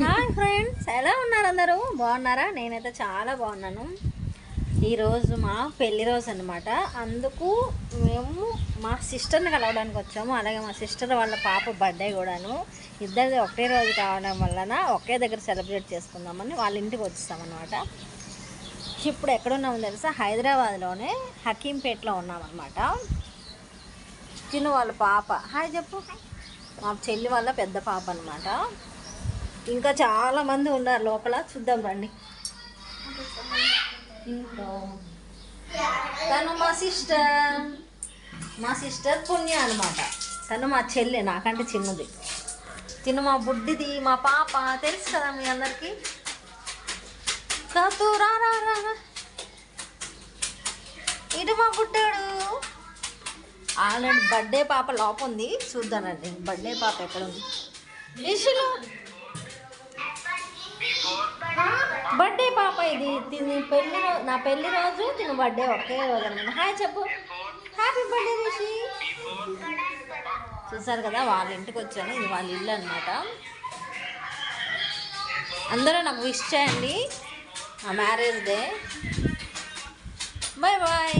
Hi friends ఎలా ఉన్నారు అందరూ? బాగున్నారా? నేనైతే చాలా బాగున్నాను. ఈరోజు మా పెళ్ళి రోజు అనమాట అందుకు మేము మా సిస్టర్ని కలవడానికి వచ్చాము. అలాగే మా సిస్టర్ వాళ్ళ పాప బర్త్డే కూడాను. ఇద్దరిది ఒకే రోజు కావడం వలన ఒకే దగ్గర సెలబ్రేట్ చేసుకుందామని వాళ్ళ ఇంటికి వచ్చేస్తామన్నమాట ఇప్పుడు ఎక్కడున్నామో తెలుసా? హైదరాబాద్లోనే హకీంపేట్లో ఉన్నామన్నమాట. చిన్న వాళ్ళ పాప. హాయ్ చెప్పు. మా చెల్లి వాళ్ళ పెద్ద పాప అనమాట ఇంకా చాలా మంది ఉన్నారు లోపల. చూద్దాం రండి. తను మా సిస్టర్. మా సిస్టర్ పుణ్య అనమాట తను మా చెల్లె నాకంటే చిన్నది. తిను మా బుడ్డిది మా పాప తెలుసు కదా మీ అందరికీ? కాతూ రా రా ఇటు మా బుడ్డాడు. ఆల్రెడీ బర్త్డే పాప లోపు ఉంది చూద్దానండి బర్త్డే పాప ఎక్కడ ఉంది ఇషులు బర్త్డే పాప ఇది. తిని పెళ్ళి నా పెళ్ళి రోజు తిని బర్త్డే ఒకే రోజు అనమాట హాయ్ చెప్పు. Happy birthday Rishi. చూసారు కదా వాళ్ళ ఇంటికి వచ్చాను. ఇది వాళ్ళ ఇల్లు అనమాట అందరూ నాకు విష్ చేయండి. ఆ మ్యారేజ్ డే. Bye bye